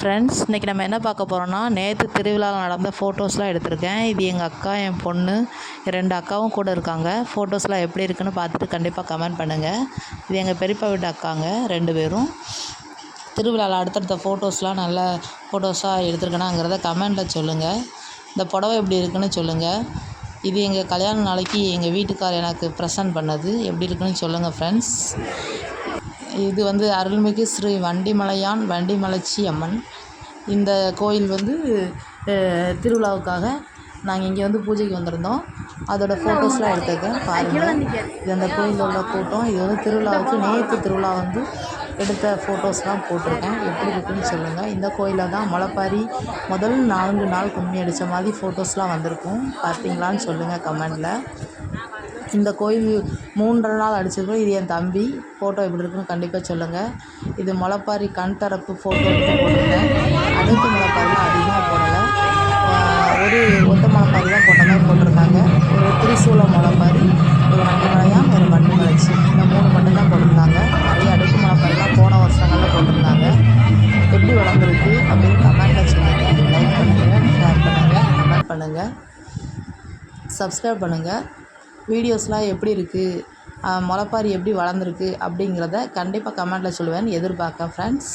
Friends இன்றைக்கி நம்ம என்ன பார்க்க போகிறோன்னா நேற்று திருவிழாவில் நடந்த ஃபோட்டோஸ்லாம் எடுத்திருக்கேன். இது எங்கள் அக்கா என் பொண்ணு ரெண்டு அக்காவும் கூட இருக்காங்க. ஃபோட்டோஸ்லாம் எப்படி இருக்குன்னு பார்த்துட்டு கண்டிப்பாக கமெண்ட் பண்ணுங்கள் இது எங்கள் பெரியப்பா வீட்டு அக்காங்க ரெண்டு பேரும். திருவிழாவில் அடுத்தடுத்த ஃபோட்டோஸ்லாம் நல்ல ஃபோட்டோஸாக எடுத்திருக்கேனாங்கிறத கமெண்ட்டில் சொல்லுங்கள் இந்த புடவை எப்படி இருக்குன்னு சொல்லுங்கள் இது எங்கள் கல்யாண நாளைக்கு எங்கள் வீட்டுக்கார் எனக்கு ப்ரெசன்ட் பண்ணது. எப்படி இருக்குன்னு சொல்லுங்கள் ஃப்ரெண்ட்ஸ் இது வந்து அருள்மிகு ஸ்ரீ வண்டிமலையான் வண்டிமலைச்சி அம்மன் இந்த கோயில் வந்து திருவிழாவுக்காக நாங்கள் இங்கே வந்து பூஜைக்கு வந்திருந்தோம். அதோட ஃபோட்டோஸ்லாம் எடுத்துருக்கேன் பாருங்கள் இது அந்த கோயிலில் உள்ள கூட்டம் இது வந்து திருவிழாவுக்கு நேற்று திருவிழா வந்து எடுத்த ஃபோட்டோஸ்லாம் போட்டிருக்கேன் எப்படி இருக்குன்னு சொல்லுங்கள் இந்த கோயிலில் தான் முளைப்பாரி முதல் நான்கு நாள் கும்மி அடித்த மாதிரி ஃபோட்டோஸ்லாம் வந்திருக்கும். பார்த்தீங்களான்னு சொல்லுங்கள் கமெண்டில் இந்த கோயில் மூன்றரை நாள் அடிச்சிருக்கோம். இது என் தம்பி. ஃபோட்டோ எப்படி இருக்குன்னு கண்டிப்பாக சொல்லுங்கள் இது முளப்பாரி கண் தரப்பு ஃபோட்டோ எடுத்து போட்டிருந்தேன். அடுக்கு முளப்பாரிலாம் அதிகமாக போடலை. ஒரு ஒத்த முளப்பாரி தான் போட்ட மாதிரி போட்டிருக்காங்க. ஒரு திரிசூல முளப்பாரி ஒரு வண்டி ஒரு வண்டி மலைச்சி இந்த மூணு மட்டும்தான் போட்டிருந்தாங்க. நிறைய அடுக்கு முளப்பாரிலாம் போன வருஷங்களில் போட்டிருந்தாங்க. எப்படி வளர்ந்துருக்கு அப்படின்னு கமெண்ட்டில் சொல்லுங்கள் லைக் பண்ணுங்கள் ஷேர் பண்ணுங்கள் கமெண்ட் பண்ணுங்கள் சப்ஸ்கிரைப் பண்ணுங்கள் வீடியோஸ்லாம் எப்படி இருக்குது முளைப்பாரி எப்படி வளர்ந்துருக்கு அப்படிங்கிறத கண்டிப்பாக கமெண்ட்டில் சொல்லுவேன்னு எதிர்பார்க்கேன் ஃப்ரெண்ட்ஸ்